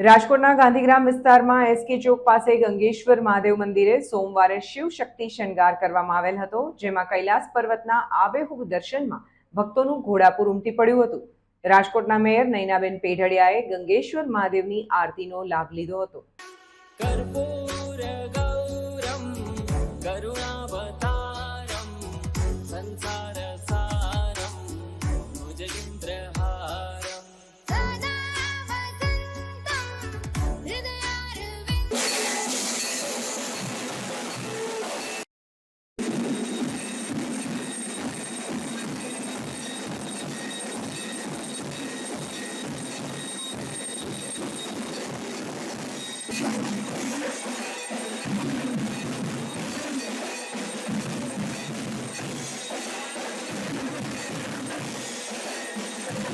રાજકોટના ગાંધીગ્રામ વિસ્તારમાં એસકે ચોક પાસે ગંગેશ્વર મહાદેવ મંદિરે સોમવારે શિવ શક્તિ શણગાર કરવામાં આવેલ હતો, જેમાં કૈલાસ પર્વતના આબેહૂબ દર્શનમાં ભક્તોનું ઘોડાપુર ઉમટી પડ્યું હતું. રાજકોટના મેયર નૈનાબેન પેઢડિયાએ ગંગેશ્વર મહાદેવની આરતીનો લાભ લીધો હતો. સંસાર